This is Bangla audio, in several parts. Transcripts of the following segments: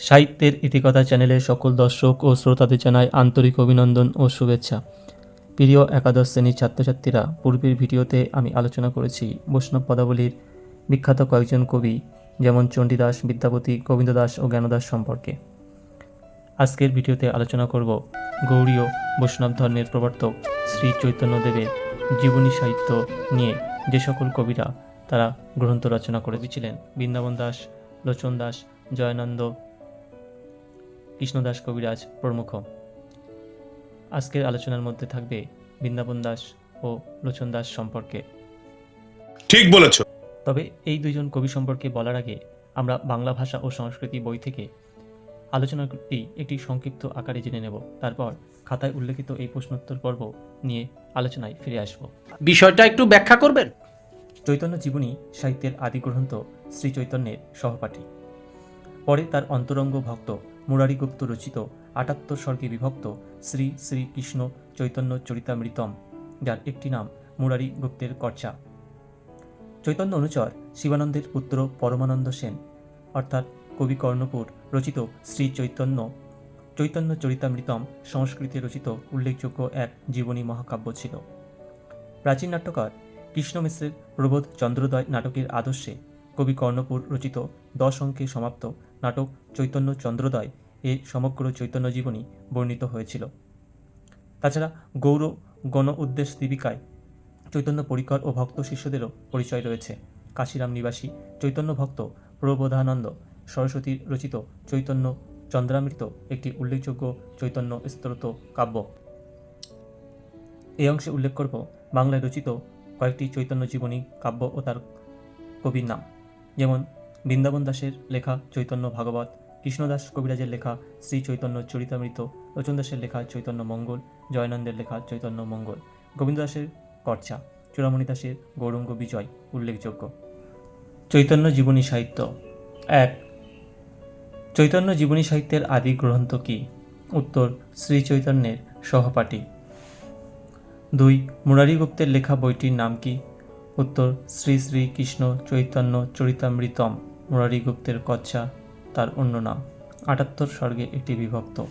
সাহিত্যের ইতিকথা চ্যানেলের সকল দর্শক ও শ্রোতাদের জানাই আন্তরিক অভিনন্দন ও শুভেচ্ছা। প্রিয় একাদশ শ্রেণির ছাত্রছাত্রীরা, পূর্বের ভিডিওতে আমি আলোচনা করেছি বৈষ্ণব পদাবলীর বিখ্যাত কয়েকজন কবি, যেমন চণ্ডীদাস, বিদ্যাপতি গোবিন্দ দাস ও জ্ঞানদাস সম্পর্কে। আজকের ভিডিওতে আলোচনা করব গৌড়ীয় বৈষ্ণব ধর্মের প্রবর্তক শ্রী চৈতন্যদেবের জীবনী সাহিত্য নিয়ে। যে সকল কবিরা তারা গ্রন্থ রচনা করেছিলেন। বৃন্দাবন দাস, লোচন দাস, জয়ানন্দ কৃষ্ণদাস কবিরাজ প্রমুখ। আজকের আলোচনার মধ্যে থাকবে বৃন্দাবন দাস ও লোচন দাস সম্পর্কে। ঠিক বলেছ। তবে এই দুইজন কবি সম্পর্কে বলার আগে আমরা বাংলা ভাষা ও সংস্কৃতি বই থেকে আলোচনাটি একটি সংক্ষিপ্ত আকারে জেনে নেব। তারপর খাতায় উল্লেখিত এই প্রশ্নোত্তর পর্ব নিয়ে আলোচনায় ফিরে আসব। বিষয়টা একটু ব্যাখ্যা করবেন? চৈতন্য জীবনী সাহিত্যের আদি গ্রন্থ শ্রী চৈতন্যের সহপাঠী। পরে তার অন্তরঙ্গ ভক্ত মুরারিগুপ্ত রচিত আটাত্তর স্বর্গে বিভক্ত শ্রী শ্রী কৃষ্ণ চৈতন্য চরিতামৃতম, যার একটি নাম মুরারি গুপ্তের কর্চা। চৈতন্য অনুচর শিবানন্দের পুত্র পরমানন্দ সেন, অর্থাৎ কবি কর্ণপুর, রচিত শ্রী চৈতন্য চৈতন্য চরিতামৃতম সংস্কৃতে রচিত উল্লেখযোগ্য এক জীবনী মহাকাব্য ছিল। প্রাচীন নাট্যকার কৃষ্ণ মিশ্রের প্রবোধ চন্দ্রোদয় নাটকের আদর্শে কবি কর্ণপুর রচিত দশ অঙ্কে সমাপ্ত নাটক চৈতন্য চন্দ্রোদয় এ সমগ্র চৈতন্য জীবনী বর্ণিত হয়েছিল। তাছাড়া গৌর গণ উদ্দেশ দীপিকায় চৈতন্য পরিকর ও ভক্ত শিষ্যদেরও পরিচয় রয়েছে। কাশিরাম নিবাসী চৈতন্য ভক্ত প্রবোধানন্দ সরস্বতীর রচিত চৈতন্য চন্দ্রামৃত একটি উল্লেখযোগ্য চৈতন্য স্তোত্র কাব্য। এই অংশে উল্লেখ করব বাংলায় রচিত কয়েকটি চৈতন্য জীবনী কাব্য ও তার কবির নাম, যেমন বৃন্দাবন দাসের লেখা চৈতন্য ভাগবত কৃষ্ণদাস কবিরাজের লেখা শ্রী চৈতন্য চরিতামৃত লোচন দাসের লেখা চৈতন্য মঙ্গল, জয়ানন্দের লেখা চৈতন্য মঙ্গল, গোবিন্দ দাসের কর্চা, চূড়ামণি দাসের গৌরঙ্গ বিজয় উল্লেখযোগ্য। চৈতন্য জীবনী সাহিত্য। এক, চৈতন্য জীবনী সাহিত্যের আদি গ্রন্থ কি? উত্তর, শ্রী চৈতন্যের সহপাঠী। দুই মুরারি গুপ্তের লেখা বইটির নাম কি? উত্তর, শ্রী শ্রী কৃষ্ণ চৈতন্য চরিতামৃতম। মুরারি গুপ্তের কচ্ছা, তার অন্য নাম। আটাত্তর স্বর্গে এটি বিভক্ত।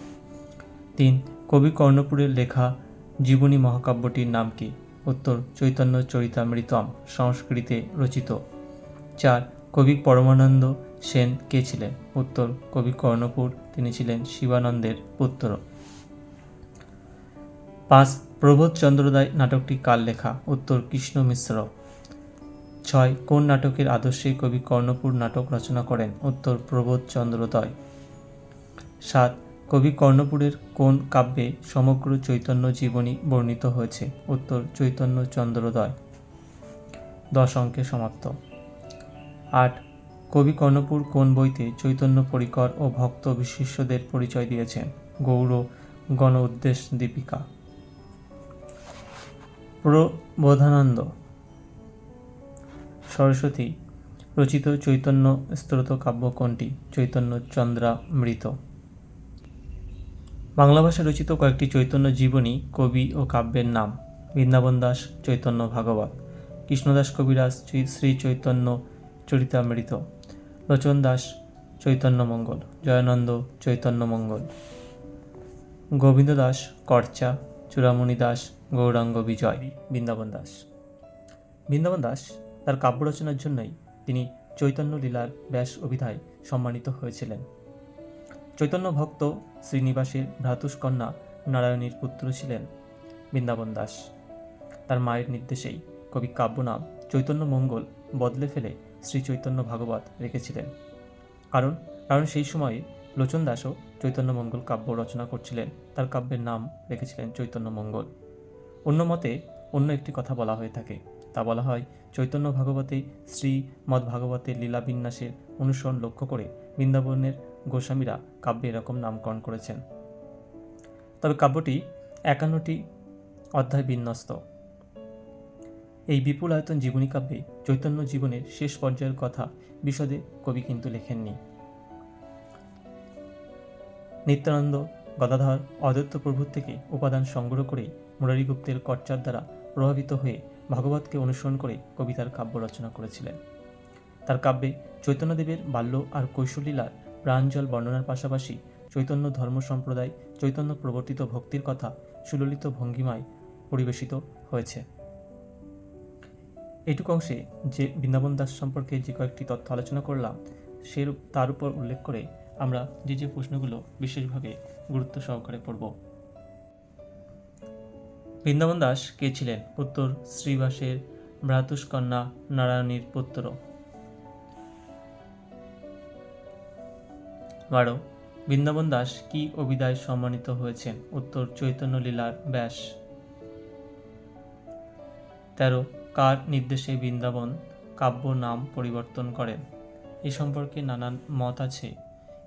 তিন, কবি কর্ণপুরের লেখা জীবনী মহাকাব্যটির নাম কি? উত্তর, চৈতন্য চরিতামৃতম সংস্কৃতে রচিত। চার, কবি পরমানন্দ সেন কে ছিলেন? উত্তর, কবি কর্ণপুর, তিনি ছিলেন শিবানন্দের পুত্র। পাঁচ, প্রবোধ চন্দ্রোদয় নাটকটি কার লেখা? উত্তর, কৃষ্ণ মিশ্র। ছয়, কোন নাটকের আদর্শে কবি কর্ণপুর নাটক রচনা করেন? উত্তর, প্রবোধ চন্দ্রোদয়। সাত, কবি কর্ণপুরের কোন কাব্যে সমগ্র চৈতন্য জীবনী বর্ণিত হয়েছে? উত্তর, চৈতন্য চন্দ্রোদয়। দশ অঙ্কে সমাপ্ত। আট, কবি কর্ণপুর কোন বইতে চৈতন্য পরিকর ও ভক্ত বিশিষ্যদের পরিচয় দিয়েছেন গৌর গণ উদ্দেশ দীপিকা। প্রবোধানন্দ। সরস্বতী, রচিত চৈতন্য স্তোত্র কাব্য কোনটি চৈতন্য চন্দ্রামৃত বাংলা ভাষায় রচিত কয়েকটি চৈতন্য জীবনী, কবি ও কাব্যের নাম, বৃন্দাবন দাস, চৈতন্য ভাগবত কৃষ্ণদাস কবিরাজ, শ্রী চৈতন্য চরিতামৃত লোচন দাস, চৈতন্য মঙ্গল, জয়ানন্দ চৈতন্য মঙ্গল, গোবিন্দ দাস, কর্চা, চূড়ামণি দাস, গৌরাঙ্গ বিজয়, বৃন্দাবন দাস। বৃন্দাবন দাস তার কাব্য রচনার জন্যই তিনি চৈতন্য লীলার ব্যাস অভিধায় সম্মানিত হয়েছিলেন। চৈতন্য ভক্ত শ্রীনিবাসের ভ্রাতুষ্কন্যা নারায়ণীর পুত্র ছিলেন বৃন্দাবন দাস। তার মায়ের নির্দেশেই কবি কাব্য নাম চৈতন্য মঙ্গল বদলে ফেলে শ্রী চৈতন্য ভাগবত রেখেছিলেন। কারণ কারণ সেই সময়ে লোচন দাসও চৈতন্য মঙ্গল কাব্য রচনা করছিলেন, তার কাব্যের নাম রেখেছিলেন চৈতন্য মঙ্গল। অন্য মতে অন্য একটি কথা বলা হয়ে থাকে। তা বলা হয়। চৈতন্য ভাগবতে শ্রী মদ ভাগবতের লীলাবিন্যাসের অনুসরণ লক্ষ্য করে বৃন্দাবনের গোস্বামীরা কাব্যে এরকম নামকরণ করেছেন। তবে কাব্যটি একান্নটি অধ্যায় বিন্যস্ত। এই বিপুল আয়তন জীবনী কাব্যে চৈতন্য জীবনের শেষ পর্যায়ের কথা বিশদে কবি কিন্তু লেখেননি। নিত্যানন্দ, গদাধর অদত্ত প্রভুর থেকে উপাদান সংগ্রহ করেই মুরারিগুপ্তের কর্চার দ্বারা প্রভাবিত হয়ে ভাগবতকে অনুসরণ করে কবিতার কাব্য রচনা করেছিলেন। তার কাব্যে চৈতন্যদেবের বাল্য আর কৈশোরলীলার প্রাঞ্জল বর্ণনার পাশাপাশি চৈতন্য ধর্ম সম্প্রদায়, চৈতন্য প্রবর্তিত ভক্তির কথা সুললিত ভঙ্গিমায় পরিবেশিত হয়েছে। এইটুকু অংশে যে বৃন্দাবন দাস সম্পর্কে যে কয়েকটি তথ্য আলোচনা করলাম, সে তার উপর উল্লেখ করে আমরা যে যে প্রশ্নগুলো বিশেষভাবে গুরুত্ব সহকারে পড়ব। বৃন্দাবন দাস কে ছিলেন? উত্তর, শ্রীবাসের ভ্রাতুষ্কন্যা নারায়ণীর পুত্র। বারো, বৃন্দাবন দাস কি অভিদায় সম্মানিত হয়েছেন? উত্তর চৈতন্য লীলার ব্যাস। তেরো, কার নির্দেশে বৃন্দাবন কাব্য নাম পরিবর্তন করেন? এ সম্পর্কে নানান মত আছে।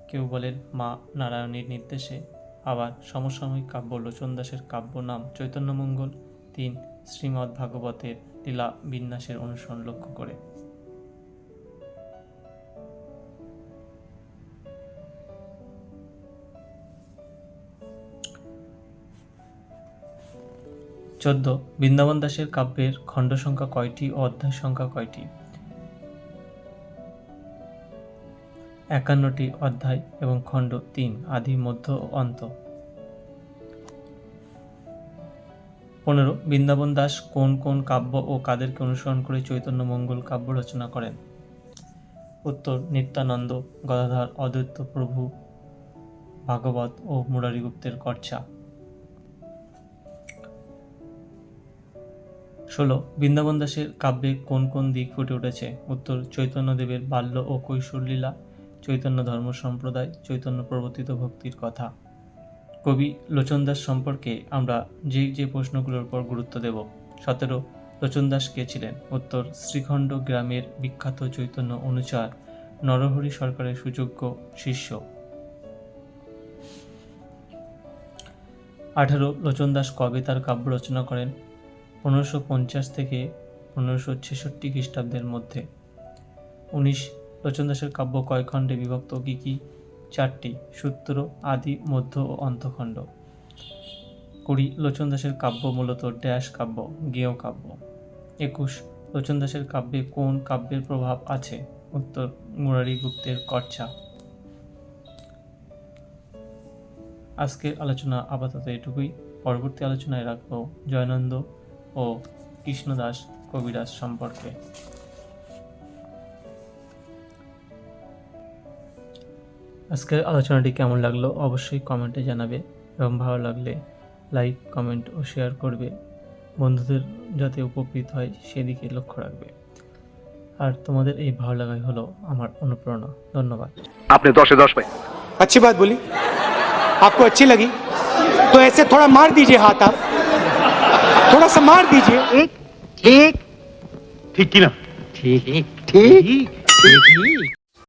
কেউ বলেন মা নারায়ণীর নির্দেশে। আবার সমসাময়িক কাব্য লোচন দাসের কাব্য নাম চৈতন্যমঙ্গল তিন শ্রীমদ্ ভাগবতের লীলা বিন্যাসের অনুসরণ লক্ষ্য করে। চোদ্দ, বৃন্দাবন দাসের কাব্যের খণ্ড সংখ্যা কয়টি ও অধ্যায় সংখ্যা কয়টি? একান্নটি অধ্যায় এবং খণ্ড তিন, আদি, মধ্য ও অন্ত। পনেরো, বৃন্দাবন দাস কোন কোন কাব্য ও কাদেরকে অনুসরণ করে চৈতন্য মঙ্গল কাব্য রচনা করেন? উত্তর, নিত্যানন্দ, গদাধর, অদ্বৈত, প্রভু, ভাগবত ও মুরারিগুপ্তের কর্চা। ষোলো, বৃন্দাবন দাসের কাব্যে কোন কোন দিক ফুটে উঠেছে? উত্তর, চৈতন্যদেবের বাল্য ও কৈশোর লীলা চৈতন্য ধর্ম সম্প্রদায়, চৈতন্য প্রবর্তিত ভক্তির কথা। কবি লোচন দাস সম্পর্কে আমরা যে যে প্রশ্নগুলোর উপর গুরুত্ব দেব, সতেরো, লোচন দাস কে ছিলেন? উত্তর, শ্রীখণ্ড গ্রামের বিখ্যাত চৈতন্য অনুচার নরহরি সরকারের সুযোগ্য শিষ্য। আঠারো, লোচন দাস কবে তার কাব্য রচনা করেন? পনেরোশো পঞ্চাশ থেকে পনেরোশো ছেষট্টি খ্রিস্টাব্দের মধ্যে। উনিশ লোচন দাসের কাব্য কয় খণ্ডে বিভক্ত? কি কি? চারটি। সূত্র, আদি, মধ্য ও অন্তখণ্ড। কুড়ি। লোচন দাসের কাব্য মূলত ড্যাশ কাব্য, গেয় কাব্য। একুশ। লোচন দাসের কাব্যে কোন কাব্যের প্রভাব আছে? উত্তর মুরারি গুপ্তের কর্চা। আজকের আলোচনা আপাতত এটুকুই। পরবর্তী আলোচনায় রাখব জয়নন্দ ও কৃষ্ণদাস কবিরাজ সম্পর্কে। আজকের আলোচনাটি কেমন লাগলো অবশ্যই কমেন্টে জানাবে এবং ভালো লাগলে লাইক কমেন্ট ও শেয়ার করবে বন্ধুদের যাতে উপকৃত হয় সেদিকে লক্ষ্য রাখবে আর তোমাদের এই ভালো লাগাই হলো আমার অনুপ্রেরণা ধন্যবাদ आपने दस से दस पाई अच्छी बात बोली आपको अच्छी लगी तो ऐसे थोड़ा मार दीजिए हाथ आप थोड़ा सा मार दीजिए ठीक ठीक ठीक की ना ठीक ठीक ठीक